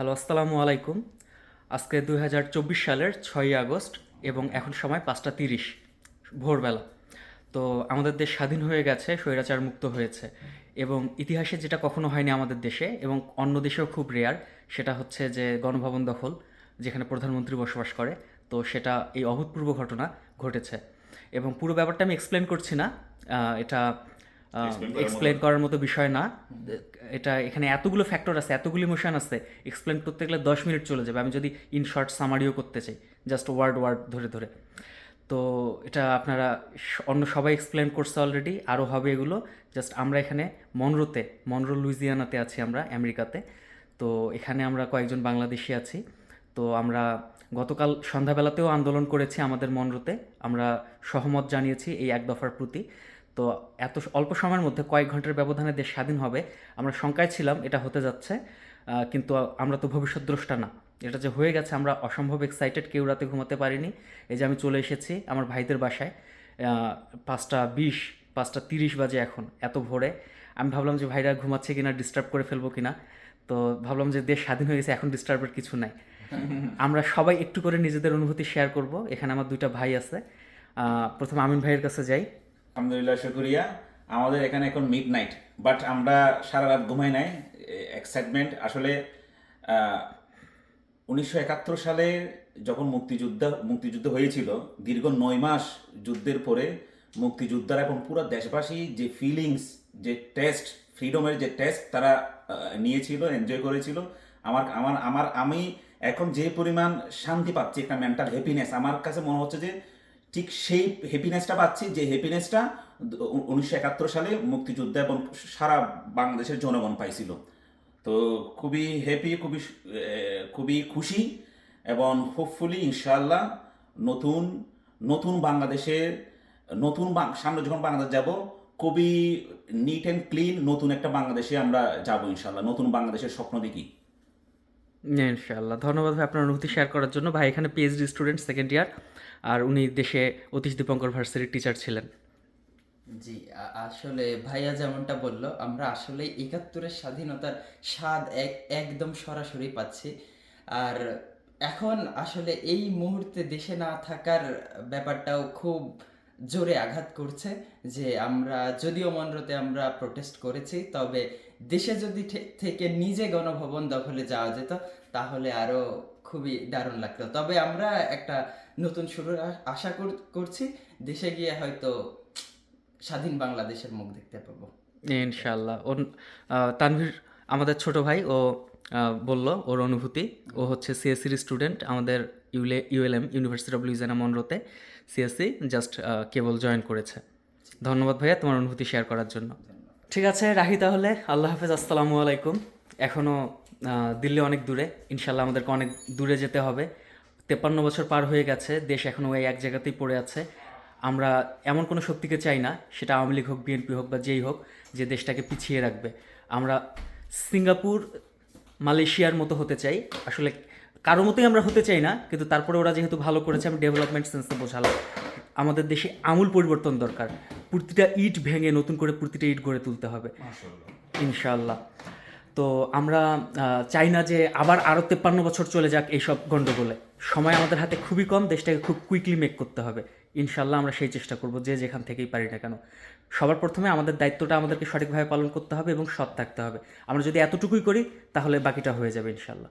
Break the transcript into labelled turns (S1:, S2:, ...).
S1: Hello, আসসালামু আলাইকুম। আজকে দুই হাজার চব্বিশ সালের ছয়ই আগস্ট এবং এখন সময় পাঁচটা তিরিশ, ভোরবেলা। তো আমাদের দেশ স্বাধীন হয়ে গেছে, স্বৈরাচার মুক্ত হয়েছে এবং ইতিহাসে যেটা কখনো হয়নি আমাদের দেশে এবং অন্য দেশেও খুব রেয়ার সেটা হচ্ছে যে গণভবন দখল, যেখানে প্রধানমন্ত্রী বসবাস করে। তো সেটা এই অভূতপূর্ব ঘটনা ঘটেছে এবং পুরো ব্যাপারটা আমি এক্সপ্লেন করছি না। এটা এক্সপ্লেন করার মতো বিষয় না। এটা এখানে এতগুলো ফ্যাক্টর আছে এতগুলো ইমোশন আছে এক্সপ্লেন করতে গেলে দশ মিনিট চলে যাবে। আমি যদি ইন শর্ট সামারিও করতে চাই জাস্ট ওয়ার্ড ওয়ার্ড ধরে ধরে। তো এটা আপনারা অন্য সবাই এক্সপ্লেন করছে অলরেডি আরও হবে এগুলো। জাস্ট আমরা এখানে মনরোতে মনরো লুইজিয়ানাতে আছি আমরা আমেরিকাতে। তো এখানে আমরা কয়েকজন বাংলাদেশি আছি। তো আমরা গতকাল সন্ধ্যাবেলাতেও আন্দোলন করেছি আমাদের মনরোতে। আমরা সহমত জানিয়েছি এই এক দফার প্রতি। তো এত অল্প সময়ের মধ্যে কয়েক ঘণ্টার ব্যবধানে দেশ স্বাধীন হবে আমরা শঙ্কায় ছিলাম এটা হতে যাচ্ছে কিন্তু আমরা তো ভবিষ্যৎ দ্রষ্টা না। এটা যে হয়ে গেছে আমরা অসম্ভব এক্সাইটেড কেউ রাতে ঘুমাতে পারিনি। এই যে আমি চলে এসেছি আমার ভাইদের বাসায় পাঁচটা বিশ পাঁচটা তিরিশ বাজে এখন এত ভোরে। আমি ভাবলাম যে ভাইরা ঘুমাচ্ছে কিনা ডিস্টার্ব করে ফেলব কিনা। তো ভাবলাম যে দেশ স্বাধীন হয়ে গেছে এখন ডিস্টার্বের কিছু নাই। আমরা সবাই একটু করে নিজেদের অনুভূতি শেয়ার করব। এখানে আমার দুইটা ভাই আছে। প্রথমে আমিন ভাইয়ের কাছে যাই।
S2: আলহামদুলিল্লাহ, শুক্রিয়া। আমাদের এখানে এখন মিড নাইট বাট আমরা সারা রাত ঘুমাই নাই। এক্সাইটমেন্ট আসলে উনিশশো একাত্তর সালে যখন মুক্তিযুদ্ধ মুক্তিযুদ্ধ হয়েছিল, দীর্ঘ নয় মাস যুদ্ধের পরে মুক্তিযোদ্ধারা এবং পুরো দেশবাসী যে ফিলিংস যে টেস্ট ফ্রিডমের যে টেস্ট তারা নিয়েছিল এনজয় করেছিল, আমার আমার আমার, আমি এখন যে পরিমাণ শান্তি পাচ্ছি, একটা মেন্টাল হ্যাপিনেস আমার কাছে মনে হচ্ছে যে ঠিক সেই হ্যাপিনেসটা পাচ্ছি, যে হ্যাপিনেসটা উনিশশো একাত্তর সালে মুক্তিযুদ্ধ এবং সারা বাংলাদেশের জনগণ পাইছিল। তো খুবই হ্যাপি খুবই খুবই খুশি এবং হোপফুলি ইনশাল্লাহ নতুন নতুন বাংলাদেশের নতুন সামনে যখন বাংলাদেশ যাব, খুবই নিট অ্যান্ড ক্লিন নতুন একটা বাংলাদেশে আমরা যাব ইনশাল্লাহ নতুন বাংলাদেশের স্বপ্ন দেখি।
S1: ইনশাআল্লাহ। ধন্যবাদ ভাই আপনার অনুভূতি শেয়ার করার জন্য। ভাই, এখানে পিএইচডি স্টুডেন্ট সেকেন্ড ইয়ার আর উনি দেশে অতীশ দীপঙ্কর ভার্সিটির টিচার ছিলেন।
S3: জি আসলে ভাইয়া যেমনটা বলল, আমরা আসলে একাত্তরের স্বাধীনতার স্বাদ এক, একদম সরাসরি পাচ্ছি। আর এখন আসলে এই মুহূর্তে দেশে না থাকার ব্যাপারটাও খুব জোরে আঘাত করছে যে আমরা যদিও মনরতে আমরা প্রোটেস্ট করেছি তবে দেশে যদি থেকে নিজে গণভবন দখলে যাওয়া যেত তাহলে আরও খুবই দারুণ লাগতো। তবে আমরা একটা নতুন শুরুর আ- আশা কর- করছি দেশে গিয়ে হয়তো স্বাধীন বাংলাদেশের মুখ দেখতে পাবো।
S1: ইনশাআল্লাহ। ওর আহ, তানভীর আমাদের ছোট ভাই ও বলল ওর অনুভূতি। ও হচ্ছে সিএসসির স্টুডেন্ট আমাদের ইউলে, ইউএলএম ইউনিভার্সিটি অফ লুইজিয়ানা মনরোতে সিএসসি জাস্ট কেবল জয়েন করেছে। ধন্যবাদ ভাইয়া তোমার অনুভূতি শেয়ার করার জন্য। ঠিক আছে, রাহি তাহলে, আল্লাহ হাফেজ, আসসালামু আলাইকুম। এখনও দিল্লি অনেক দূরে। ইনশাল্লাহ আমাদেরকে অনেক দূরে যেতে হবে। তেপ্পান্ন বছর পার হয়ে গেছে, দেশ এখনও ওই এক জায়গাতেই পড়ে আছে। আমরা এমন কোনো শক্তিকে চাই না, সেটা আওয়ামী লীগ হোক বিএনপি হোক বা যেই হোক, যে দেশটাকে পিছিয়ে রাখবে। আমরা সিঙ্গাপুর, মালয়েশিয়ার মতো হতে চাই। আসলে কারও মতোই আমরা হতে চাই না কিন্তু তারপরে ওরা যেহেতু ভালো করেছে আমি ডেভেলপমেন্ট সেন্সে বোঝালাম। আমাদের দেশে আমূল পরিবর্তন দরকার। প্রতিটা ইট ভেঙে নতুন করে প্রতিটা ইট গড়ে তুলতে হবে। ইনশাল্লাহ তো আমরা চাই না যে আবার আরও তেপ্পান্ন বছর চলে যাক এইসব গণ্ডগোলে সময় আমাদের হাতে খুবই কম দেশটাকে খুব কুইকলি মেক করতে হবে। ইনশাল্লাহ আমরা সেই চেষ্টা করব যে যেখান থেকেই পারি না কেন। সবার প্রথমে আমাদের দায়িত্বটা আমাদেরকে সঠিকভাবে পালন করতে হবে এবং সৎ থাকতে হবে। আমরা যদি এতটুকুই করি তাহলে বাকিটা হয়ে যাবে ইনশাল্লাহ